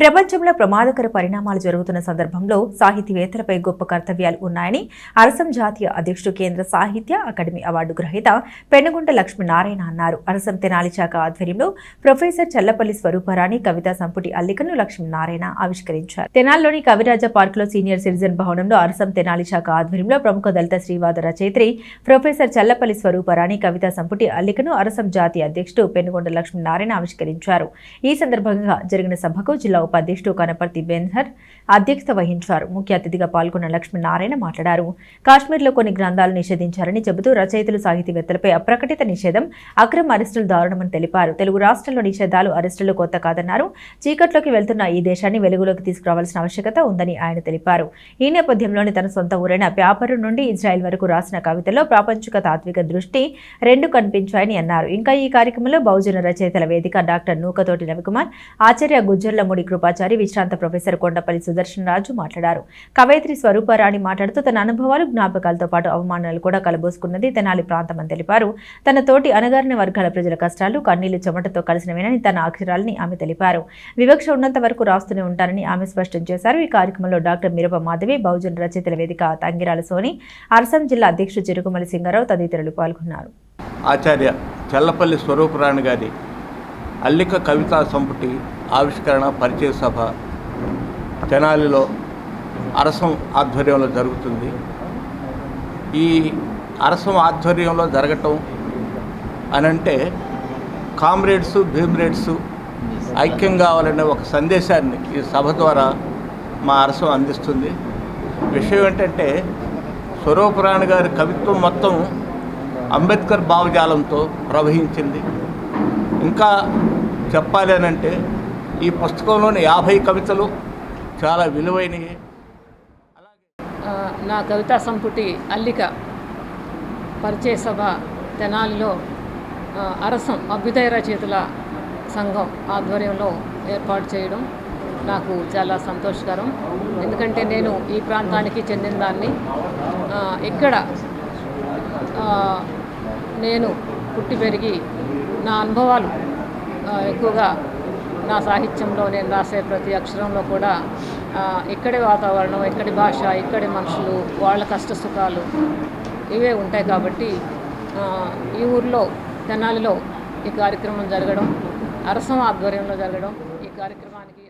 ప్రపంచంలో ప్రమాదకర పరిణామాలు జరుగుతున్న సందర్భంలో సాహితీవేత్తలపై గొప్ప కర్తవ్యాలు ఉన్నాయని అరసం జాతీయ అధ్యక్షుడు కేంద్ర సాహిత్య అకాడమీ అవార్డు గ్రహీత పెనుగుంట లక్ష్మీనారాయణ అన్నారు. అరసం తెనాలి శాఖ ఆధ్వర్యంలో ప్రొఫెసర్ చల్లపల్లి స్వరూపరాణి కవితా సంపుటి అల్లికను లక్ష్మీనారాయణ ఆవిష్కరించారు. తెనాలిలోని కవిరాజ పార్కులో సీనియర్ సిటిజన్ భవనంలో అరసం తెనాలి శాఖ ఆధ్వర్యంలో ప్రముఖ దళిత శ్రీవాద రచయిత్రి ప్రొఫెసర్ చల్లపల్లి స్వరూపరాణి కవితా సంపుటి అల్లికను అరసం జాతీయ అధ్యక్షుడు పెనుగొండ లక్ష్మీనారాయణ ఆవిష్కరించారు. ఈ సందర్భంగా జరిగిన సభకు జిల్లా ఉపాధ్యక్షుడు కనపర్తి బెన్హర్ అధ్యక్షత వహించారు. ముఖ్య అతిథిగా పాల్గొన్న లక్ష్మీనారాయణ మాట్లాడారు. కాశ్మీర్లో కొన్ని గ్రంథాలు నిషేధించారని చెబుతూ రచయితలు సాహితీవేత్తలపై అప్రకటిత నిషేధం అక్రమ అరెస్టులు దారుణమని తెలిపారు. తెలుగు రాష్ట్రాల్లో నిషేధాలు అరెస్టులు కొత్త కాదన్నారు. చీకట్లోకి వెళ్తున్న ఈ దేశాన్ని వెలుగులోకి తీసుకురావాల్సిన ఆవశ్యకత ఉందని ఆయన తెలిపారు. ఈ నేపథ్యంలోని తన సొంత ఊరైన ప్యాపరు నుండి ఇజ్రాయెల్ వరకు రాసిన కవితలో ప్రాపంచిక తాత్విక దృష్టి రెండు కనిపించాయని అన్నారు. ఇంకా ఈ కార్యక్రమంలో బహుజన రచయితల వేదిక డాక్టర్ నూకతోటి రవికుమార్ ఆచార్య గుజ్జర్లముడి కృపాచారి విశ్రాంత ప్రొఫెసర్ కొండపల్లి సుదర్శన్ రాజు మాట్లాడారు. కవయిత్రి స్వరూపారాణి మాట్లాడుతూ తన అనుభవాలు జ్ఞాపకాలతో పాటు అవమానాలు కూడా కలబోసుకున్నది తెనాలి ప్రాంతం అని తెలిపారు. తన తోటి అనగారిన వర్గాల ప్రజల కష్టాలు కన్నీళ్ళు చెమటతో కలిసినవేనని తన అక్షరాలని ఆమె తెలిపారు. వివక్ష ఉన్నంత వరకు రాస్తూనే ఉంటానని ఆమె స్పష్టం చేశారు. ఈ కార్యక్రమంలో డాక్టర్ మిరప మాధవి బహుజన రచయితల వేదిక తంగిరాల సోని అరసం జిల్లా అధ్యక్షుడు చిరుకుమలి సింగారావు తదితరులు పాల్గొన్నారు. ఆచార్య చల్లపల్లి స్వరూపరాణి గారి అల్లిక కవితా సంపుటి ఆవిష్కరణ పరిచయ సభ తెనాలిలో అరసం ఆధ్వర్యంలో జరుగుతుంది. ఈ అరసం ఆధ్వర్యంలో జరగటం అనంటే కామ్రేడ్స్ భీమ్రేడ్స్ ఐక్యం కావాలనే ఒక సందేశాన్ని ఈ సభ ద్వారా మా అరసం అందిస్తుంది. విషయం ఏంటంటే స్వరూపరాణి గారి కవిత్వం మొత్తం అంబేద్కర్ భావజాలంతో ప్రవహించింది. ఇంకా చెప్పాలి అని అంటే ఈ పుస్తకంలోని యాభై కవితలు చాలా విలువైనవి. నా కవితా సంపుటి అల్లిక పరిచయ సభ తెనాలిలో అరసం అభ్యుదయ రచయితల సంఘం ఆధ్వర్యంలో ఏర్పాటు చేయడం నాకు చాలా సంతోషకరం. ఎందుకంటే నేను ఈ ప్రాంతానికి చెందిన దాన్ని ఇక్కడ నేను పుట్టి పెరిగి నా అనుభవాలు ఎక్కువగా నా సాహిత్యంలో నేను రాసే ప్రతి అక్షరంలో కూడా ఇక్కడి వాతావరణం ఇక్కడి భాష ఇక్కడి మనుషులు వాళ్ళ కష్ట సుఖాలు ఇవే ఉంటాయి కాబట్టి ఈ ఊర్లో తెనాలిలో ఈ కార్యక్రమం జరగడం అరసం ఆధ్వర్యంలో జరగడం ఈ కార్యక్రమానికి